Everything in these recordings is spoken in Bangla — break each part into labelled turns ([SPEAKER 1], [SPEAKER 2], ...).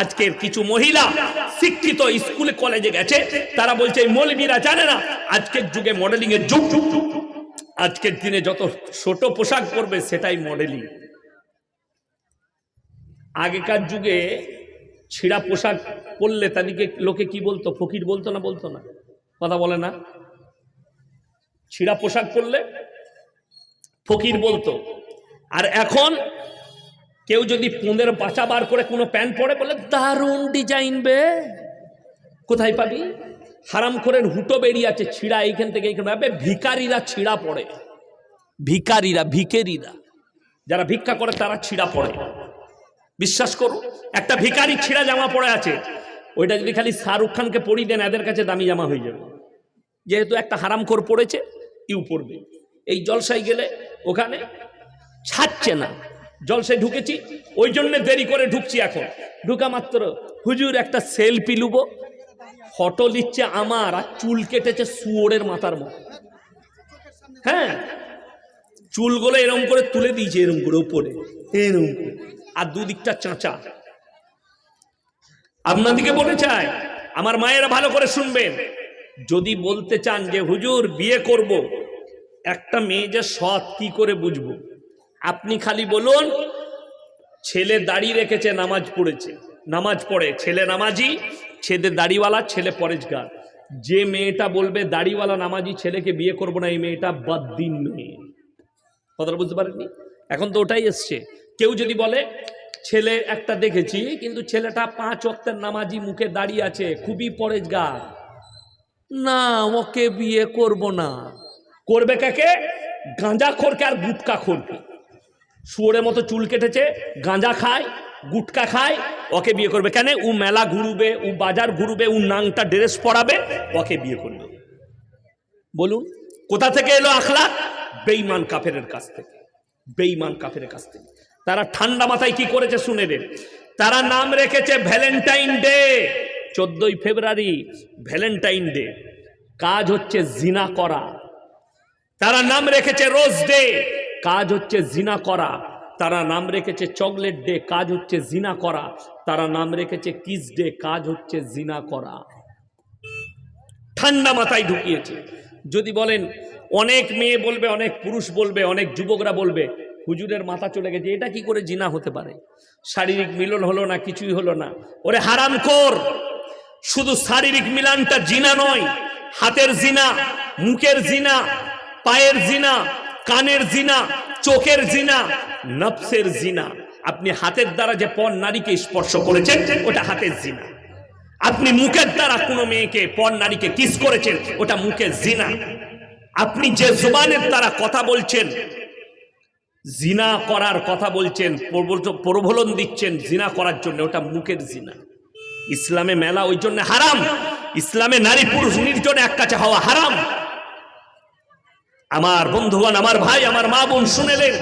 [SPEAKER 1] আজকের কিছু মহিলা শিক্ষিত স্কুলে, কলেজে গেছে। তারা বলছে এই মৌলবীরা জানে না, আজকের যুগে মডেলিং এর যুগ। আজকের দিনে যত ছোট পোশাক পরবে, সেটাই মডেলিং আগেকার যুগে ছিঁড়া পোশাক পরলে তাদেরকে লোকে কি বলতো? ফকির বলতো না বলতো না? কথা বলে না? ছিঁড়া পোশাক পরলে ফকির বলতো। আর এখন কেউ যদি পোঁদের বাঁচা বার করে কোনো প্যান্ট পরে, বলে, দারুণ ডিজাইন বে। কোথায় পাবি? হারাম করে হুটো বেরিয়ে আছে, ছিঁড়া এইখান থেকে এইখানে ভাবে ভিকারিরা ছিঁড়া পড়ে। ভিকারিরা, ভিকেরিরা। যারা ভিক্ষা করে, তারা ছিঁড়া পড়ে। বিশ্বাস করো, একটা ভিকারি ছিঁড়া জামা পড়ে আছে, ওইটা যদি খালি শাহরুখ খানকে পরিয়ে দেন, এদের কাছে দামি জামা হয়ে যাবে। যেহেতু একটা হারাম কর পড়েছে, ইউ পড়বে এই জলসায় গেলে ওখানে ছাড়ছে না। জলসায় ঢুকেছি ওই জন্য দেরি করে ঢুকছি এখন। ঢুকা মাত্র হুজুর একটা সেলফি লুব। ফটো নিচ্ছে আমার আর চুল কেটেছে শুয়োরের মাথার মতো হ্যাঁ চুলগুলো এরম করে তুলে দিয়েছে এরম করে উপরে। এরম করে। আর দুদিকটা চাঁচা। আপনাদিকে বলে চাই আমার মায়েরা ভালো করে শুনবেন। যদি বলতে চান যে হুজুর বিয়ে করব একটা মেয়ে যে সৎ কি করে বুঝব? আপনি খালি বলুন, ছেলে দাড়ি রেখেছে, নামাজ পড়েছে। নামাজ পড়ে, ছেলে নামাজি, ছেলে দাড়িওয়ালা, ছেলে পরেজগার যে মেয়েটা বলবে, দাড়িওয়ালা নামাজি, ছেলেকে বিয়ে করব না, এই মেয়েটা বদ্দিন মেয়ে। কথাটা বুঝতে পারেননি? এখন তো ওটাই এসছে। কেউ যদি বলে, ছেলে একটা দেখেছি, কিন্তু ছেলেটা পাঁচ অক্টের নামাজি, মুখে দাঁড়িয়ে আছে, খুবই পরেজগার না, ওকে বিয়ে করব না। করবে কাকে? গাঁজা খোরকে আর গুটকা খোরকে। শুয়োরের মতো চুল কেটেছে, গাঁজা খায়, গুটকা খায়, ওকে বিয়ে করবে। কেন? ও মেলা ঘুরবে, ও বাজার ঘুরবে, ও নাংটা ড্রেস পরাবে, ওকে বিয়ে করবে বলুন, কোথা থেকে এলো আখলা বেইমান কাফেরের কাছ থেকে। বেইমান কাফের কাছ থেকে। তারা ঠান্ডা মাথায় কি করেছে শুনে নেন তারা নাম রেখেছে ভ্যালেন্টাইন ডে, চোদ্দই ফেব্রুয়ারি, ভ্যালেন্টাইন ডে। কাজ হচ্ছে জিনা করা। তারা নাম রেখেছে রোজ ডে কাজ হচ্ছে জিনা করা। তারা নাম রেখেছে চকলেট ডে, কাজ হচ্ছে জিনা করা। তারা নাম রেখেছে কিস ডে, কাজ হচ্ছে জিনা করা। ঠান্ডা মাথায় ঢুকিয়েছে। যদি বলেন, অনেক মেয়ে বলবে, অনেক পুরুষ বলবে, অনেক যুবকরা বলবে, হুজুরের মাথা চলে গেছে, এটা কি করে জিনা হতে পারে? শারীরিক মিলন হলো না, কিছুই হলো না। ওরে হারাম কর শুধু শারীরিক মিলনটা জিনা নয়, হাতের জিনা, মুখের জিনা, পায়ের জিনা কানের জিনা, চোখের জিনা, নফসের জিনা। আপনি হাতের দ্বারা যে পর নারীকে স্পর্শ করেছেন, ওটা হাতের জিনা। আপনি মুখের দ্বারা কোনো মেয়েকে পর নারীকে কিস করেছেন, ওটা মুখের জিনা। আপনি যে জোবানের দ্বারা কথা বলছেন, জিনা করার কথা বলছেন, প্রবল- প্রবলন দিচ্ছেন জিনা করার জন্য, ওটা মুখের জিনা। ইসলামে মেলা ওই জন্য হারাম। ইসলামে নারী পুরুষ নির্জনে এক কাছে হওয়া হারাম। আমার বন্ধুগণ, আমার ভাই, আমার মা বোন শুনেলেন,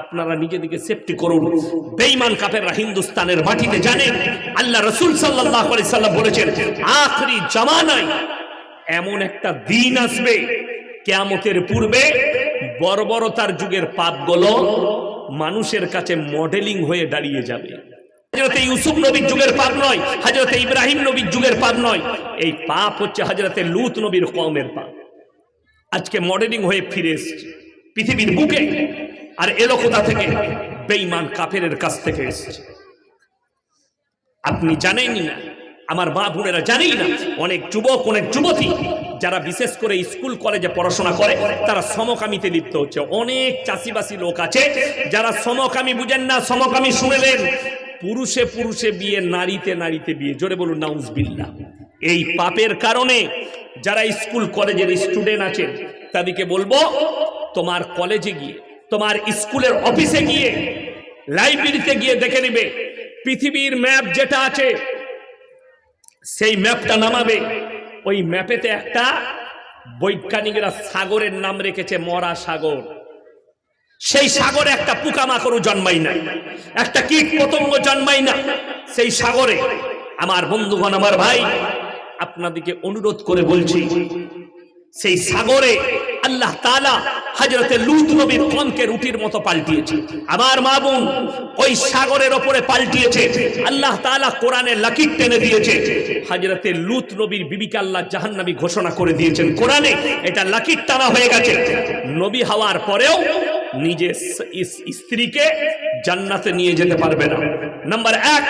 [SPEAKER 1] আপনারা নিজেদিকে সেফটি করুন। বেঈমান কাফেররা হিন্দুস্তানের মাটিতে জানেন আল্লাহ রসুল সাল্লাহ সাল্লাম বলেছেন, আখরি জামানায় এমন একটা দিন আসবে, কেয়ামতের পূর্বে বর্বরতার যুগের পাপগুলো মানুষের কাছে মডেলিং হয়ে দাঁড়িয়ে যাবে। হাজরতে ইউসুফ নবীর যুগের পাপ নয় হাজরতে ইব্রাহিম নবীর যুগের পাপ নয়, এই পাপ হচ্ছে হাজরতে লুত নবীর কমের পাপ। আজকে মডেলিং হয়ে ফিরে এসছে। পৃথিবীর বুকে আর এলো কোথা থেকে বেইমান কাফের কাছ থেকে এসছে। আপনি জানেনই না, আমার মা বোনেরা জানেই না, অনেক যুবক, অনেক যুবতী যারা বিশেষ করে স্কুল, কলেজে পড়াশোনা করে, তারা সমকামিতে লিপ্ত হচ্ছে। অনেক চাষিবাসী লোক আছে যারা সমকামী বুঝেন না, সমকামী শুনেলেন। পুরুষে পুরুষে বিয়ে, নারীতে নারীতে বিয়ে। জোরে বলুন নাউজবিল্লা এই পাপের কারণে যারা স্কুল কলেজের স্টুডেন্ট আছেন তাদেরকে বলব, তোমার কলেজে গিয়ে, তোমার স্কুলের অফিসে গিয়ে, লাইব্রেরিতে গিয়ে দেখে নেবে, পৃথিবীর ম্যাপ যেটা আছে, সেই ম্যাপটা নামাবে। ওই ম্যাপেতে একটা বৈজ্ঞানিকরা সাগরের নাম রেখেছে মরা সাগর সেই সাগরে একটা পোকামাকড়ও জন্মাই না। একটা কীট পতঙ্গ জন্মাই না। সেই সাগরে, আমার বন্ধুগণ, আমার ভাই আপনাদেরকে অনুরোধ করে বলছি, সেই সাগরে আল্লাহ তালা হাজরতে লুত নবীর কমকে রুটির মতো পাল্টিয়েছে। আমার মা বোন ওই সাগরের ওপরে পাল্টিয়েছে। আল্লাহ তালা কোরআনে লাকির টেনে দিয়েছে। হাজরতে লুত নবীর বিবিকে আল্লাহ জাহান্নাবী ঘোষণা করে দিয়েছেন কোরআনে, এটা লাকির টানা হয়ে গেছে। নবী হওয়ার পরেও নিজের স্ত্রীকে জান্নাতে নিয়ে যেতে পারবে না। নাম্বার এক,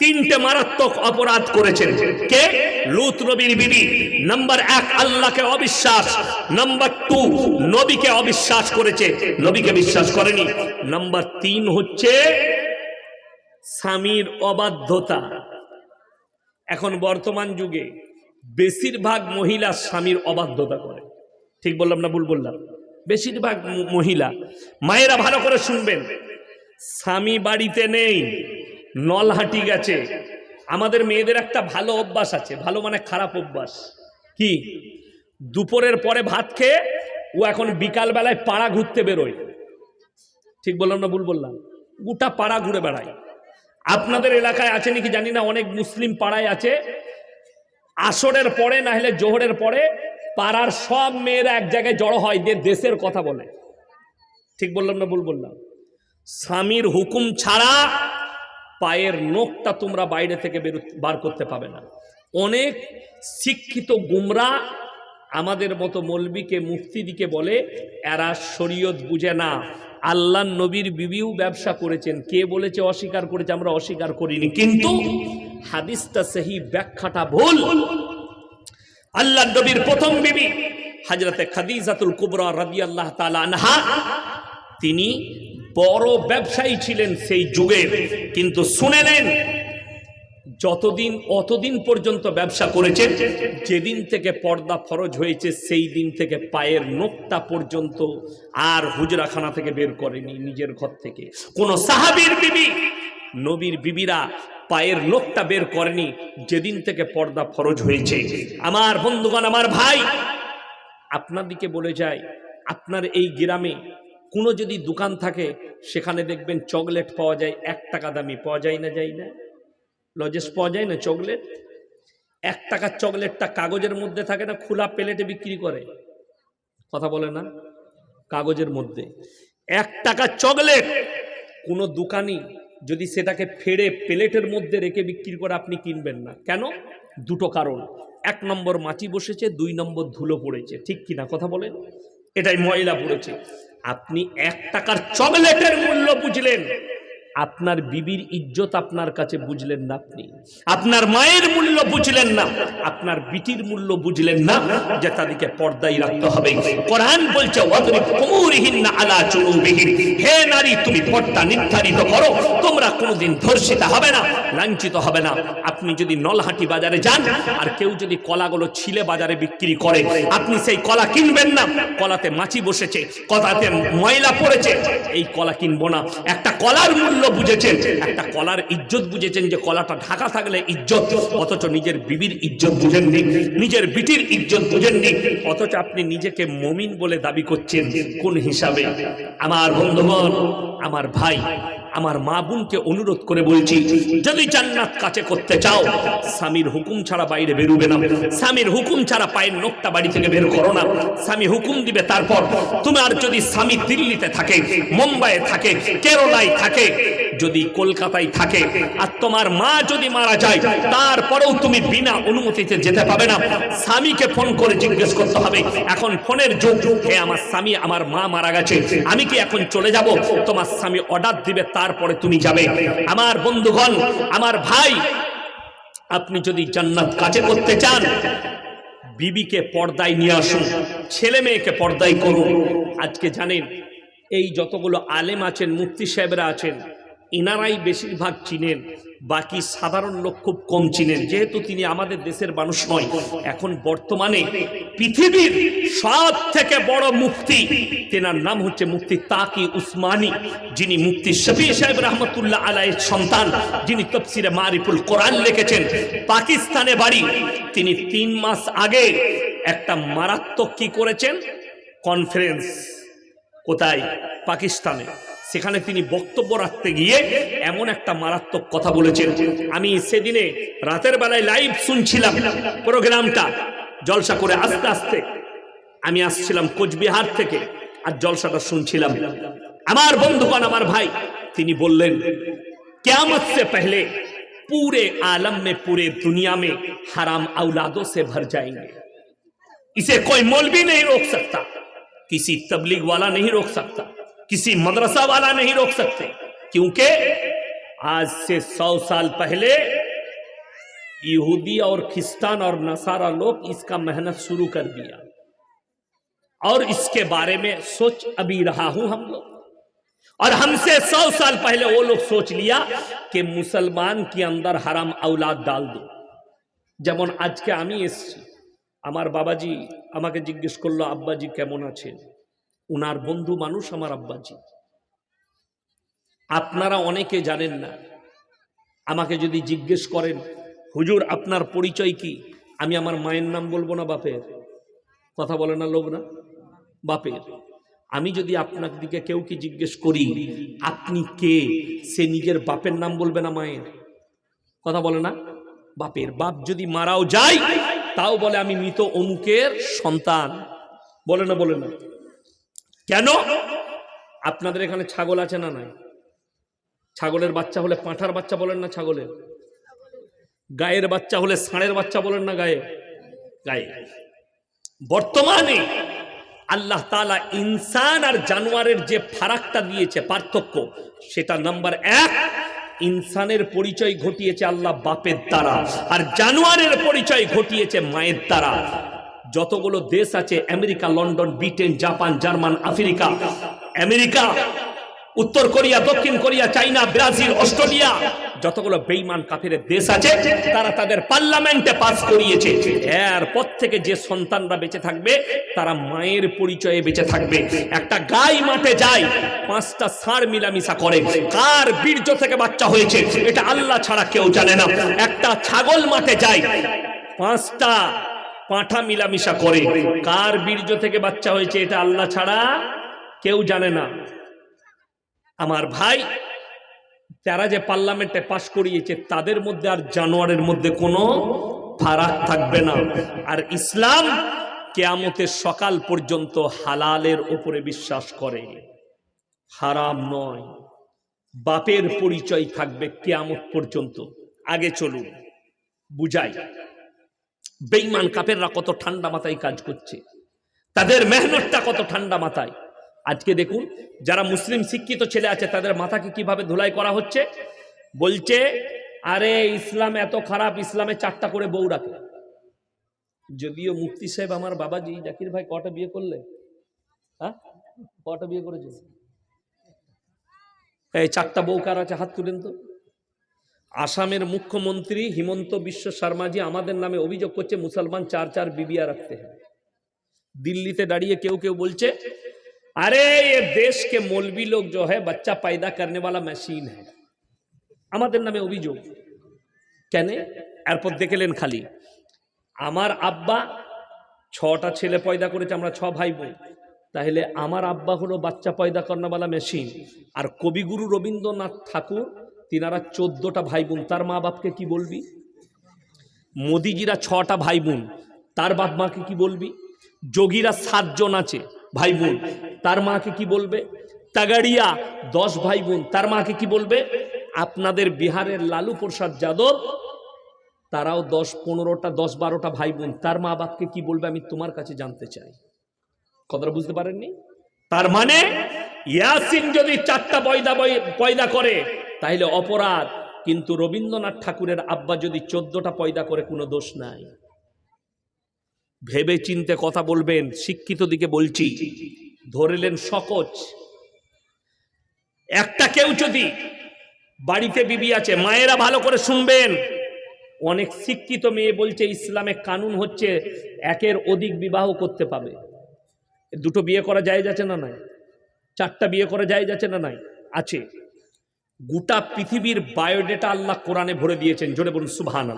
[SPEAKER 1] তিনটে মারাত্মক অপরাধ করেছেন। কে? লুত নবীর বিবি। নাম্বার এক, আল্লাহকে অবিশ্বাস। নাম্বার টু, নবীকে অবিশ্বাস করেছে। নবীকে বিশ্বাস করেনি। নাম্বার তিন হচ্ছে স্বামীর অবাধ্যতা। এখন বর্তমান যুগে বেশিরভাগ মহিলা স্বামীর অবাধ্যতা করে। ঠিক বললাম না ভুল বললাম? বেশিরভাগ মহিলা। মায়েরা ভালো করে শুনবেন। স্বামী বাড়িতে নেই, নলহাটি গেছে। আমাদের মেয়েদের একটা ভালো অভ্যাস আছে, ভালো মানে খারাপ অভ্যাস। কি? দুপুরের পরে ভাত খেয়ে ও এখন বিকাল বেলায় পাড়া ঘুরতে বেরোয়। ঠিক বললাম না ভুল বললাম? গোটা পাড়া ঘুরে বেড়ায়। আপনাদের এলাকায় আছে নাকি জানি না, অনেক মুসলিম পাড়ায় আছে। আসরের পরে না হলে জোহরের পরে পাড়ার সব মেয়েরা এক জায়গায় জড়ো হয়, যে দেশের কথা বলে। ঠিক বললাম না ভুল বললাম? স্বামীর হুকুম ছাড়া পায়ের নখটা তোমরা বাইরে থেকে বেরো বার করতে পাবে না। অনেক শিক্ষিত গুমরা আমাদের মতো মলবিকে, মুফতিদিকে বলে, এরা শরীয়ত বুঝে না। আল্লাহ নবীর বিবিও ব্যবসা করেছেন। কে বলেছে অস্বীকার করেছে, আমরা অস্বীকার করিনি। কিন্তু হাদিসটা সেই ব্যাখ্যাটা ভুল। আল্লাহ নবীর প্রথম বিবি হাজরতে খাদিজাতুল কুবরা রাদিয়াল্লাহ তাআলা আনহা, তিনি বড় ব্যবসায়ী ছিলেন সেই যুগের। কিন্তু শুনে নেন, যতদিন অতদিন পর্যন্ত ব্যবসা করেছেন যেদিন থেকে পর্দা ফরজ হয়েছে, সেই দিন থেকে পায়ের নখটা পর্যন্ত আর হুজরাখানা থেকে বের করেনি নিজের ঘর থেকে। কোন সাহাবীর বিবি, নবীর বিবিরা পায়ের নখটা বের করেনি যেদিন থেকে পর্দা ফরজ হয়েছে। আমার বন্ধুগণ, আমার ভাই, আপনার দিকে বলে যায় আপনার এই গ্রামে কোনো যদি দোকান থাকে, সেখানে দেখবেন চকলেট পাওয়া যায়, এক টাকা দামি পাওয়া যায় না যায় না। লজেস পাওয়া যায় না চকলেট? এক টাকার চকলেটটা কাগজের মধ্যে থাকে না, খোলা প্লেটে বিক্রি করে? কথা বলে না? কাগজের মধ্যে। এক টাকার চকলেট! কোনো দোকানি যদি সেটাকে ফেড়ে প্লেটের মধ্যে রেখে বিক্রি করে, আপনি কিনবেন না। কেন? দুটো কারণ। এক নম্বর মাটি বসেছে, দুই নম্বর ধুলো পড়েছে। ঠিক কিনা? কথা বলেন। এটাই ময়লা পড়েছে। আপনি এক টাকার চকলেটের মূল্য বুঝলেন। আপনার বিবির ইজ্জত আপনার কাছে বুঝলেন না আপনি। আপনার মায়ের মূল্য বুঝলেন না। আপনার বিটির মূল্য বুঝলেন না যে তাদেরকে পর্দায় রাখতে হবে। কোরআন বলছে আলা হে নারী, তুমি পর্দা নির্ধারিত করো। তোমরা কোনোদিন ধর্ষিত হবে না, লাঞ্ছিত হবে না। আপনি যদি নলহাটি বাজারে যান, আর কেউ যদি কলাগুলো ছিলে বাজারে বিক্রি করে, আপনি সেই কলা কিনবেন না। কলাতে মাছি বসেছে, কলাতে ময়লা পড়েছে। এই কলা কিনবো না। একটা কলার মূল্য বুঝেছেন, একটা কলার ইজ্জত বুঝেছেন যে কলাটা ঢাকা থাকলে ইজ্জত, অথচ নিজের বিবির ইজ্জত বুঝেননি, নিজের বিটির ইজ্জত বুঝেননি, অথচ আপনি নিজেকে মমিন বলে দাবি করছেন, কোন হিসাবে? আমার বন্ধুগণ, আমার ভাই আমার মা বোনকে অনুরোধ করে বলছি, যদি জান্নাত কাছে করতে চাও, স্বামীর হুকুম ছাড়া বাইরে বেরোবে না। স্বামীর হুকুম ছাড়া পায়ের নখটা বাড়ি থেকে বের করো না। স্বামী হুকুম দিবে তারপর তোমার যদি স্বামী দিল্লিতে থাকে, মুম্বাইয়ে থাকে, কেরলায় থাকে, যদি কলকাতায় থাকে, আর তোমার মা যদি মারা যায়, তারপরেও তুমি বিনা অনুমতিতে যেতে পাবে না। স্বামীকে ফোন করে জিজ্ঞেস করতে হবে, এখন ফোনের যুগ। হে আমার স্বামী, আমার মা মারা গেছে। আমি কি এখন চলে যাব? তোমার স্বামী অর্ডার দিবে তারপরে তুমি যাবে। আমার বন্ধুগণ, আমার ভাই, আপনি যদি জান্নাত কাজে করতে চান, বিবিকে পর্দায় নিয়ে আসুন, ছেলে মেয়েকে পর্দায় করুন। আজকে জানেন, এই যতগুলো আলেম আছেন, মুফতি সাহেবরা আছেন এনারাই বেশিরভাগ চিনেন, বাকি সাধারণ লোক খুব কম চিনেন। যেহেতু তিনি আমাদের দেশের মানুষ নয়, এখন বর্তমানে পৃথিবীর সব থেকে বড় মুফতি, তেনার নাম হচ্ছে মুফতি তাকি উসমানী, যিনি মুফতি শফি সাহেব রহমতুল্লাহ আলাইয়ের সন্তান, যিনি তফসিরে মারিফুল কোরআন লিখেছেন। পাকিস্তানে বাড়ি, তিনি তিন মাস আগে একটা মারাত্মক কি করেছেন? কনফারেন্স। কোথায়? পাকিস্তানে। সেখানে তিনি বক্তব্য রাখতে গিয়ে এমন একটা মারাত্মক কথা বলেছেন আমি সেদিনে রাতের বেলায় লাইভ শুনছিলাম প্রোগ্রামটা জলসা করে আস্তে আস্তে আমি আসছিলাম কোচবিহার থেকে আর জলসাটা শুনছিলাম আমার বন্ধুগণ আমার ভাই তিনি বললেন क्यामत से पहले पूरे आलम में पूरे दुनिया में हराम औलादों से भर जाएंगे इसे कोई मौलवी नहीं रोक सकता किसी तबलीग वाला नहीं रोक सकता किसी मदरसा वाला नहीं रोक सकते क्योंकि आज से सौ साल पहले यहूदी और ख्रिस्तान और नसारा लोग इसका मेहनत शुरू कर दिया और इसके बारे में सोच अभी रहा हूं हम लोग और हमसे सौ साल पहले वो लोग सोच लिया कि मुसलमान के अंदर हराम औलाद डाल दो যেমন আজকে আমি এসছি আমার বাবাজি আমাকে জিজ্ঞেস করলো আব্বাজি কেমন আছেন উনার বন্ধু মানুষ আমার আব্বাজি। আপনারা অনেকে জানেন না। আমাকে যদি জিজ্ঞেস করেন, হুজুর, আপনার পরিচয় কি? আমি আমার মায়ের নাম বলব না বাপের। কথা বলে না লোক না। বাপের। আমি যদি আপনার দিকে কেউ কি জিজ্ঞেস করি, আপনি কে? সে নিজের বাপের নাম বলবে না মায়ের। কথা বলে না? বাপের বাপ যদি মারাও যায়, তাও বলে আমি মৃত অমুকের সন্তান। বলে না বলে না। কেন? আপনাদের এখানে ছাগল আছে না নাই? ছাগলের বাচ্চা হলে পাঁঠার বাচ্চা বলেন না ছাগলের? গায়ের বাচ্চা হলে ষাঁড়ের বাচ্চা বলেন না গায়ে? গায়ে। বর্তমানে আল্লাহ তালা ইনসান আর জানোয়ারের যে ফারাকটা দিয়েছে, পার্থক্য, সেটা নাম্বার এক, ইনসানের পরিচয় ঘটিয়েছে আল্লাহ বাপের দ্বারা, আর জানোয়ারের পরিচয় ঘটিয়েছে মায়ের দ্বারা। যতগুলো দেশ আছে, America, London, Britain, Japan, German, Africa. America, উত্তর কোরিয়া, দক্ষিণ কোরিয়া, চাইনা, ব্রাজিল, অস্ট্রেলিয়া। যতগুলো বেইমান কাফিরের দেশ আছে, তারা তাদের পার্লামেন্টে পাস করিয়েছে। এরপর থেকে যে সন্তানরা বেঁচে থাকবে, তারা মায়ের পরিচয়ে বেঁচে থাকবে। একটা গাই মাঠে যায়, পাঁচটা ষাঁড় মিলামিশা করে। কার বীর্য থেকে বাচ্চা হয়েছে, এটা আল্লাহ ছাড়া কেউ জানে না। একটা ছাগল মাঠে যায়, পাঁচটা পাঁঠা মিলামিশা করে। কার বীর্য থেকে বাচ্চা হয়েছে এটা আল্লাহ ছাড়া কেউ জানে না। আমার ভাই তারা যে পার্লামেন্টে পাশ করিয়েছে, তাদের মধ্যে আর জানোয়ারের মধ্যে কোনো ফারাক থাকবে না। আর ইসলাম কেয়ামতের সকাল পর্যন্ত হালালের উপরে বিশ্বাস করে। হারাম নয়। বাপের পরিচয় থাকবে কেয়ামত পর্যন্ত। আগে চলুন, বুঝাই। বেইমান কাপেররা কত ঠান্ডা মাথায় কাজ করছে। তাদের মেহনতটা কত ঠান্ডা মাথায়। আজকে দেখুন, যারা মুসলিম শিক্ষিত ছেলে আছে, তাদের মাথাকে কীভাবে ধুলাই করা হচ্ছে? বলছে, আরে, ইসলাম এত খারাপ, ইসলামে চারটা করে বউ রাখে। যদিও মুফতি সাহেব আমার বাবাজি, জাকির ভাই কটা বিয়ে করলে? হ্যাঁ? কটা বিয়ে করেছে? এই চারটা বউ কার আছে? হাত তুলেন তো। আসামের মুখ্যমন্ত্রী হিমন্ত বিশ্ব শর্মাজি আমাদের নামে অভিযোগ করছে মুসলমান চার চার বিবিয়া রাখতে হয় दिल्ली दाड़िए केव केव बोलचे अरे ये देश के मौलवी लोग जो है बच्चा पैदा करने वाला मशीन है আমাদের নামে অভিযোগ কেন এরপর দেখলেন খালি আমার আব্বা ছটা ছেলে পয়দা করেছে আমরা ছ ভাই বোন তাহলে আমার আব্বা হলো বাচ্চা পয়দা করানোওয়ালা মেশিন আর কবিগুরু রবীন্দ্রনাথ ঠাকুর তিনারা চোদ্দটা ভাই বোন তার মা বাপকে কি বলবি? মোদিজিরা ছটা ভাই বোন তার বাপ মাকে কি বলবি? যোগীরা সাতজন আছে ভাই বোন তার মাকে কি বলবে? তাগাড়িয়া দশ ভাই বোন তার মাকে কি বলবে? আপনাদের বিহারের লালু প্রসাদ যাদব, তারাও দশ, পনেরোটা, দশ, বারোটা ভাই বোন তার মা বাপকে কি বলবে আমি তোমার কাছে জানতে চাই? কথাটা বুঝতে পারেননি? তার মানে ইয়াসিন যদি চারটা পয়দা পয়দা করে তাহলে অপরাধ। কিন্তু রবীন্দ্রনাথ ঠাকুরের আব্বা যদি চোদ্দটা পয়দা করে, কোনো দোষ নাই। ভেবে চিনতে কথা বলবেন, শিক্ষিত দিকে বলছি। ধরেলেন সকচ। একটা কেউ যদি বাড়িতে বিবি আছে, মায়েরা ভালো করে শুনবেন। অনেক শিক্ষিত মেয়ে বলছে, ইসলামে কানুন হচ্ছে, একের অধিক বিবাহ করতে পাবে। দুটো বিয়ে করা যায় যাচ্ছে না নাই? চারটা বিয়ে করা যায় যাচ্ছে না নাই? আছে। গোটা পৃথিবীর বায়োডেটা আল্লাহ কোরআনে ভরে দিয়েছেন। জোরে বলুন সুবহান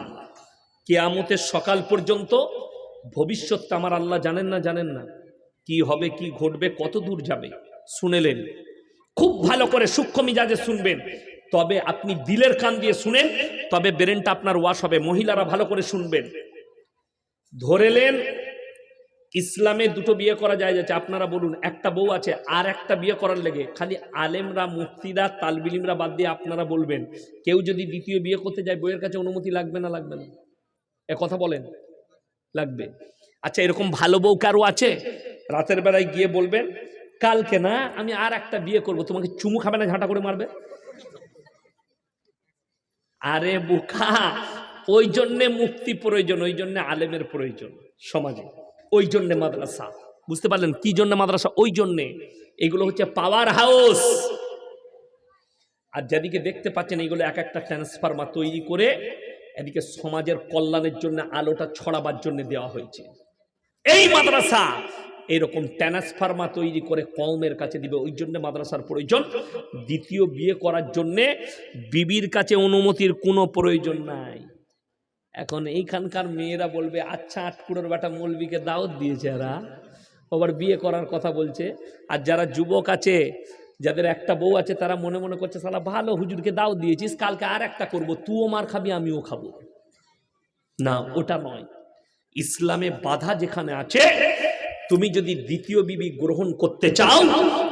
[SPEAKER 1] কেয়ামতের সকাল পর্যন্ত ভবিষ্যৎটা আমার আল্লাহ জানেন না জানেন না। কি হবে, কি ঘটবে, কত দূর যাবে, শুনেলেন। খুব ভালো করে সূক্ষ্ম মিজাজে শুনবেন। তবে আপনি দিলের কান দিয়ে শুনেন, তবে ব্রেনটা আপনার ওয়াশ হবে। মহিলারা ভালো করে শুনবেন। ধরেলেন ইসলামে দুটো বিয়ে করা যায় যাচ্ছে। আপনারা বলুন, একটা বউ আছে আর একটা বিয়ে করার লেগে। খালি আলেমরা, মুফতিরা, তালবিলিমরা বাদ দিয়ে আপনারা বলবেন, কেউ যদি দ্বিতীয় বিয়ে করতে যায় বইয়ের কাছে অনুমতি লাগবে না লাগবে না? এ কথা বলেন, লাগবে। আচ্ছা এরকম ভালো বউ কারও আছে? রাতের বেলায় গিয়ে বলবেন, কালকে না, আমি আর একটা বিয়ে করব, তোমাকে চুমু খাবে না, ঝাঁটা করে মারবে? আরে বোকা, ওই জন্যে মুক্তি প্রয়োজন, ওই জন্যে আলেমের প্রয়োজন, সমাজে। ওই জন্যে মাদ্রাসা। বুঝতে পারলেন কি জন্য মাদ্রাসা? ওই জন্যে এগুলো হচ্ছে পাওয়ার হাউস আর যেদিকে দেখতে পাচ্ছেন, এগুলো এক একটা ট্রান্সফার্মার তৈরি করে এদিকে সমাজের কল্যাণের জন্য, আলোটা ছড়াবার জন্য দেওয়া হয়েছে। এই মাদ্রাসা! এরকম ট্রান্সফার্মা তৈরি করে কওমের কাছে দিবে ওই জন্য মাদ্রাসার প্রয়োজন। দ্বিতীয় বিয়ে করার জন্যে, বিবির কাছে অনুমতির কোনো প্রয়োজন নাই। এখন এইখানকার মেয়েরা বলবে আচ্ছা আটকুড়োর বেটা মৌলবিকে দাওয়াত দিয়েছে এরা। আবার বিয়ে করার কথা বলছে। আর যারা যুবক আছে, যাদের একটা বউ আছে, তারা মনে মনে করছে সালা ভালো হুজুরকে দাও দিয়েছিস, কালকে আর একটা করব, তুইও মার খাবি, আমিও খাব। না, ওটা নয়। ইসলামে বাধা যেখানে আছে, তুমি যদি দ্বিতীয় বিবি গ্রহণ করতে চাও,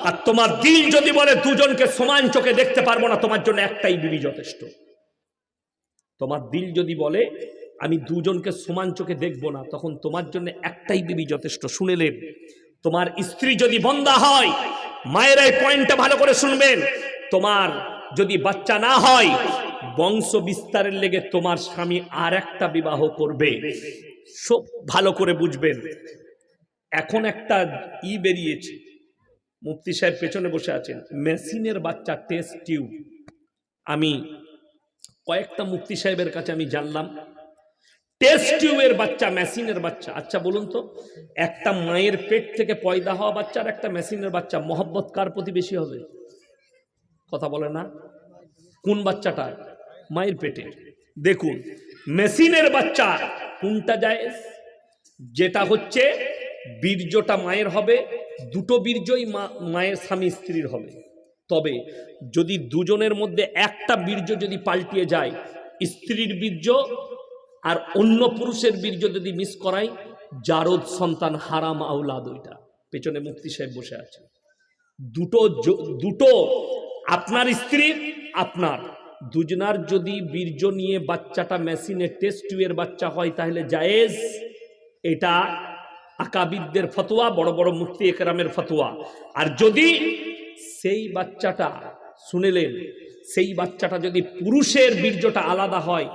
[SPEAKER 1] আর তোমার দিল যদি বলে, দুজনকে সমান চোখে দেখতে পারব না, তোমার জন্য একটাই বিবি যথেষ্ট। তোমার দিল যদি বলে, আমি দুজনকে সমান চোখে দেখব না, তখন তোমার জন্য একটাই বিবি যথেষ্ট। শুনেলেন তোমার স্ত্রী যদি বন্ধা হয়, মায়ের এই পয়েন্টটা ভালো করে শুনবেন। তোমার যদি বাচ্চা না হয়, বংশ বিস্তারের লেগে তোমার স্বামী আর একটা বিবাহ করবে। সব ভালো করে বুঝবেন। এখন একটা ই বেরিয়েছে। মুফতি সাহেব পেছনে বসে আছেন। মেশিনের বাচ্চা টেস্ট টিউব। আমি কয়েকটা মুক্তি সাহেবের কাছে আমি জানলাম টেস্ট টিউবের বাচ্চা মেশিনের বাচ্চা। আচ্ছা বলুন তো, একটা মায়ের পেট থেকে পয়দা হওয়া বাচ্চা আর একটা মেশিনের বাচ্চা, মহব্বত কার প্রতি বেশি হবে? কথা বলে না। কোন বাচ্চাটা? মায়ের পেটের। দেখুন মেশিনের বাচ্চা কোনটা যায় যেটা হচ্ছে, বীর্যটা মায়ের হবে, দুটো বীর্যই মায়ের স্বামী স্ত্রীর হবে। তবে যদি দুজনের মধ্যে একটা বীর্য যদি পাল্টিয়ে যায়, স্ত্রীর বীর্য আর অন্য পুরুষের বীর্য যদি মিস করায়, জারদ সন্তান হারাম আউলাদ ওইটা। পেছনে মুক্তি সাহেব বসে আছে দুটো দুটো আপনার স্ত্রীর আপনার। দুজনার যদি বীর্য নিয়ে বাচ্চাটা মেশিনে টেস্ট টিউবের বাচ্চা হয়, তাহলে জায়েজ। এটা আকাবিদদের ফতোয়া, বড় বড় মুফতি একরামের ফতোয়া। আর যদি সেই বাচ্চাটা শুনেলেন, সেই বাচ্চাটা যদি পুরুষের বীর্যটা আলাদা হয়,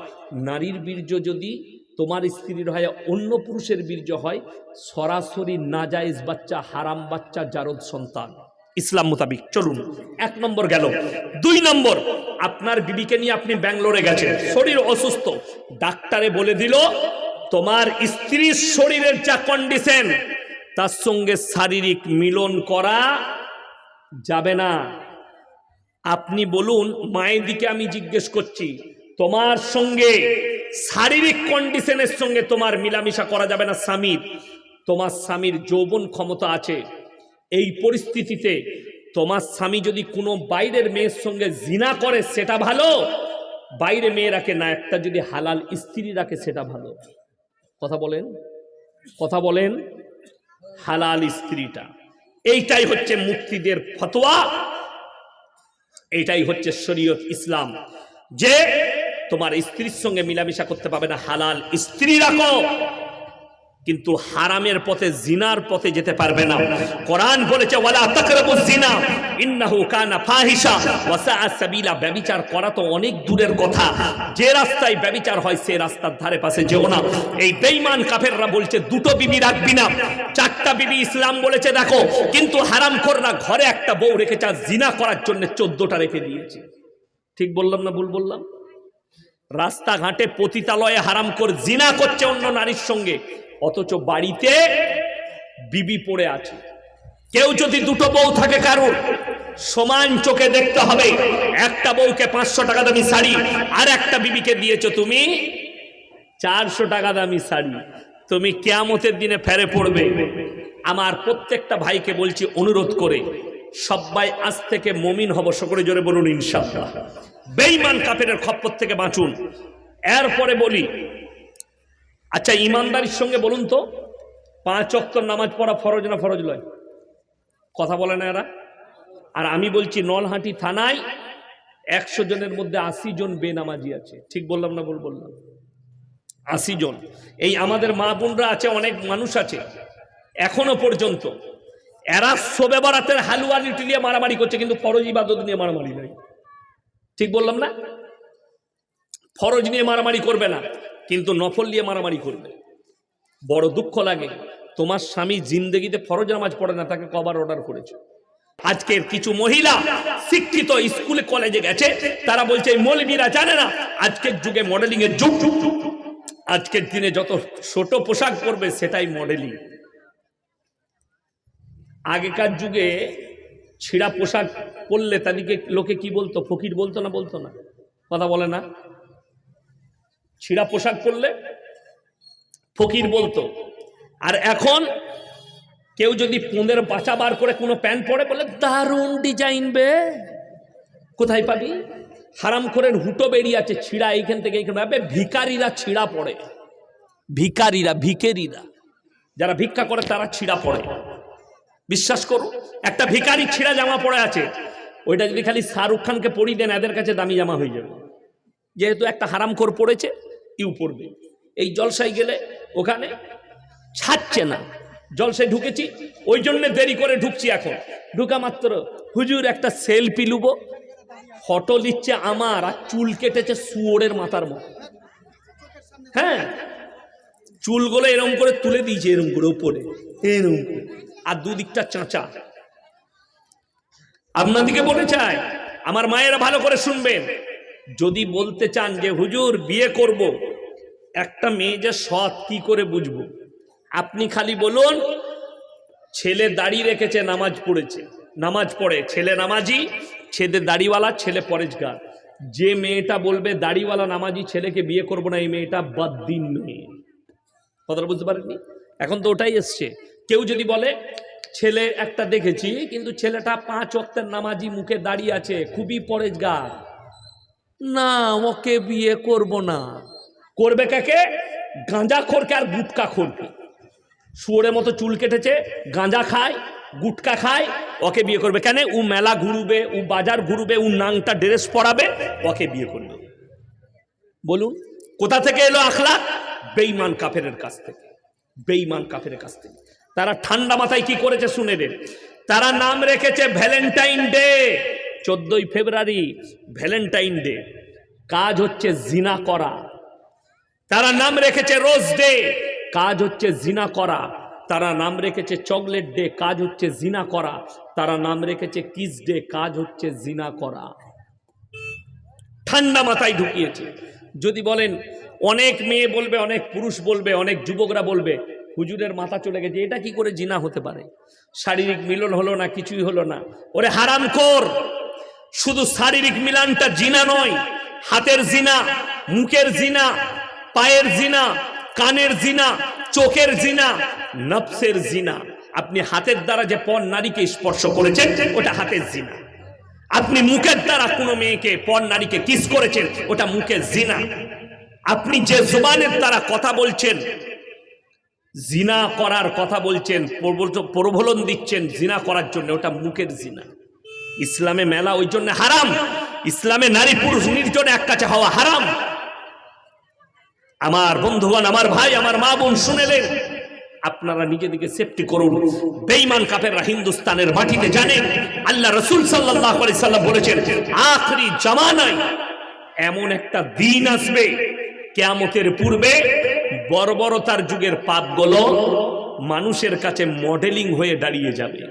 [SPEAKER 1] নারীর বীর্য যদি তোমার স্ত্রীর হয়, অন্য পুরুষের বীর্য হয়, সরাসরি নাজায়েজ বাচ্চা, হারাম বাচ্চা, জারদ সন্তান। ইসলাম মোতাবিক, চলুন, এক নম্বর গেল। দুই নম্বর, আপনার বিবিকে নিয়ে আপনি ব্যাঙ্গালোরে গেছেন, শরীর অসুস্থ। ডাক্তারে বলে দিল, তোমার স্ত্রীর শরীরের যা কন্ডিশন তার সঙ্গে শারীরিক মিলন করা যাবে না। আপনি বলুন, মায়ের দিকে আমি জিজ্ঞেস করছি, তোমার সঙ্গে শারীরিক কন্ডিশনের সঙ্গে তোমার মিলামিশা করা যাবে না, স্বামীর? তোমার স্বামীর যৌবন ক্ষমতা আছে। এই পরিস্থিতিতে তোমার স্বামী যদি কোনো বাইরের মেয়ের সঙ্গে জিনা করে, সেটা ভালো? বাইরে মেয়ে রাখে না, একটা যদি হালাল স্ত্রী রাখে, সেটা ভালো। কথা বলেন? কথা বলেন? হালাল স্ত্রীটা। এইটাই হচ্ছে মুক্তিদের ফতোয়া। এইটাই হচ্ছে শরীয়ত ইসলাম। যে তোমার স্ত্রীর সঙ্গে মিলামিশা করতে পাবে না, হালাল স্ত্রী রাখো। কিন্তু হারামের পথে, জিনার পথে যেতে পারবে না। কোরআন বলেছে, ওয়ালা তাকরাবু জিনা, ইন্নাহু কানা ফাহিশা ওয়া সাআ সাবিলা। ব্যভিচার করা তো অনেক দূরের কথা। যে রাস্তায় ব্যভিচার হয়, সে রাস্তার ধারে পাশে যেও না। এই বেঈমান কাফেররা বলছে, দুটো বিবি রাখবি না। চারটা বিবি ইসলাম বলেছে, দেখো, কিন্তু হারাম করনা ঘরে একটা বউ রেখেছে জিনা করার জন্য চোদ্দটা রেখে দিয়েছে। ঠিক বললাম না ভুল বললাম? রাস্তাঘাটে পতিতালয়ে হারাম কর জিনা করছে অন্য নারীর সঙ্গে। অথচ বাড়িতে বিবি পড়ে আছে। কেউ যদি দুটো বউ থাকে কারোর, সমান চোখে দেখতে হবে, একটা বউকে পাঁচশো টাকা দামি শাড়ি আর একটা বিবিকে দিয়েছ তুমি চারশো টাকা দামি শাড়ি। তুমি কেয়ামতের দিনে ফেরে পড়বে। আমার প্রত্যেকটা ভাইকে বলছি, অনুরোধ করে সবাই আজ থেকে মমিন হব, সকলে জোরে বলুন ইনশাল্লাহ বেইমান কাফেরের খপ্পর থেকে বাঁচুন। এরপরে বলি আচ্ছা ইমানদারির সঙ্গে বলুন তো, পাঁচ অক্তর নামাজ পড়া ফরজ না ফরজ লয় কথা বলে না এরা? আর আমি বলছি, নলহাটি থানায় একশো জনের মধ্যে আশি জন বেনামাজি আছে। ঠিক বললাম না বল বললাম? আশি জন। এই আমাদের মা বোনরা আছে, অনেক মানুষ আছে, এখনও পর্যন্ত। এরা শোবে বরাতের হালুয়া লিটি নিয়ে মারামারি করছে, কিন্তু ফরজ ইবাদত নিয়ে মারামারি নাই। ঠিক বললাম না? ফরজ নিয়ে মারামারি করবে না। কিন্তু নফল নিয়ে মারামারি করবে। বড় দুঃখ লাগে, তোমার স্বামী জিন্দগিতে ফরজ নামাজ পড়ে না, তাকে কবার অর্ডার করেছে। আজকের কিছু মহিলা শিক্ষিত স্কুলে কলেজে গেছে, তারা বলছে মৌলবীরা জানে না, আজকের যুগে মডেলিং এর যুগ। আজকের দিনে যত ছোট পোশাক পরবে, সেটাই মডেলিং আগেকার যুগে ছিঁড়া পোশাক পরলে তাদেরকে, লোকে কি বলতো? ফকির বলতো না বলতো না? কথা বলে না? ছিঁড়া পোশাক পরলে? ফকির বলতো, আর এখন কেউ যদি পোঁদের বাঁচা বার করে কোনো প্যান্ট পরে, বলে, দারুণ ডিজাইন বে, কোথায় পাবি? হারাম করে হুটো বেরিয়ে আছে ছিঁড়া এইখান থেকে এইখানে আবে ভিকারিরা ছিঁড়া পড়ে। ভিকারিরা ভিকেরিরা যারা ভিক্ষা করে তারা ছিঁড়া পড়ে। বিশ্বাস করো, একটা ভিকারি ছিঁড়া জামা পড়ে আছে, ওইটা যদি খালি শাহরুখ খানকে পরিয়ে দেন, এদের কাছে দামি জামা হয়ে যাবে। যেহেতু একটা হারাম কর পড়েছে ইউ পড়বে। এই জলসায় গেলে ওখানে ছাড়ছে না। জলসায় ঢুকেছি ওই জন্য দেরি করে ঢুকছি এখন। ঢুকা মাত্র হুজুর একটা সেলফি লুব ফটো নিচ্ছে আমার আর চুল কেটেছে শুয়োরের মাথার মতো হ্যাঁ চুলগুলো এরম করে তুলে দিয়েছে এরম করে উপরে। এরম করে। আর দুদিকটা চাঁচা। আপনাদিকে বলে চাই আমার মায়েরা ভালো করে শুনবেন। যদি বলতে চান যে হুজুর বিয়ে করব। একটা মেয়ে যে সৎ কি করে বুঝব? আপনি খালি বলুন, ছেলে দাড়ি রেখেছে, নামাজ পড়েছে। নামাজ পড়ে, ছেলে নামাজি, ছেলে দাড়িওয়ালা, ছেলে পরেজগার যে মেয়েটা বলবে, দাড়িওয়ালা, নামাজি, ছেলেকে বিয়ে করব না, এই মেয়েটা বদ্দিন মেয়ে। কথাটা বুঝতে পারেননি? এখন তো ওটাই এসছে। কেউ যদি বলে, ছেলে একটা দেখেছি, কিন্তু ছেলেটা পাঁচ অক্টের নামাজি মুখে দাঁড়িয়ে আছে, খুবই পরেজগার না, ওকে বিয়ে করব না। করবে কাকে? গাঁজা খোরকে আর গুটকা খোরকে শুয়োরের মতো চুল কেটেছে, গাঁজা খায়, গুটকা খায়, ওকে বিয়ে করবে। কেন? ও মেলা ঘুরবে, ও বাজার ঘুরবে, ও নাংটা ড্রেস পরাবে, ওকে বিয়ে করবে বলুন, কোথা থেকে এলো আখলা বেইমান কাফেরের কাছ থেকে। বেইমান কাফের কাছ থেকে। তারা ঠান্ডা মাথায় কি করেছে শুনে নেন। তারা নাম রেখেছে ভ্যালেন্টাইন ডে, চোদ্দই ফেব্রুয়ারি, ভ্যালেন্টাইন ডে। কাজ হচ্ছে জিনা করা। তারা নাম রেখেছে রোজ ডে। কাজ হচ্ছে জিনা করা। তারা নাম রেখেছে চকলেট ডে কাজ হচ্ছে জিনা করা। তারা নাম রেখেছে কিস ডে কাজ হচ্ছে জিনা করা। ঠান্ডা মাথায় ঢুকিয়েছে। যদি বলেন অনেক মেয়ে বলবে অনেক পুরুষ বলবে অনেক যুবকরা বলবে হুজুরের মাথা চলে গেছে এটা কি করে জিনা হতে পারে? শারীরিক মিলন হলো না কিছুই হলো না। ওরে হারাম কর শুধু শারীরিক মিলনটা জিনা নয় হাতের জিনা মুখের জিনা পায়ের জিনা, কানের জিনা, চোখের জিনা, নফসের জিনা। আপনি হাতের দ্বারা যে পর নারীকে স্পর্শ করেছেন, ওটা হাতের জিনা। আপনি মুখের দ্বারা কোনো মেয়েকে পর নারীকে কিস করেছেন, ওটা মুখের জিনা। আপনি যে জোবানের দ্বারা কথা বলছেন, জিনা করার কথা বলছেন, প্রবল- প্রবলন দিচ্ছেন জিনা করার জন্য, ওটা মুখের জিনা। ইসলামে মেলা ওই জন্য হারাম। ইসলামে নারী পুরুষ নির্জনে এক কাছে হওয়া হারাম। আমার বন্ধুগণ, আমার ভাই, আমার মা বোন শুনেলেন, আপনারা নিজেদিকে সেফটি করুন। বেঈমান কাফেররা হিন্দুস্তানের মাটিতে জানেন আল্লাহ রসুল সাল্লাহ সাল্লাম বলেছেন, আখরি জামানায় এমন একটা দিন আসবে, কেয়ামতের পূর্বে বর্বরতার যুগের পাপগুলো মানুষের কাছে মডেলিং হয়ে দাঁড়িয়ে যাবে।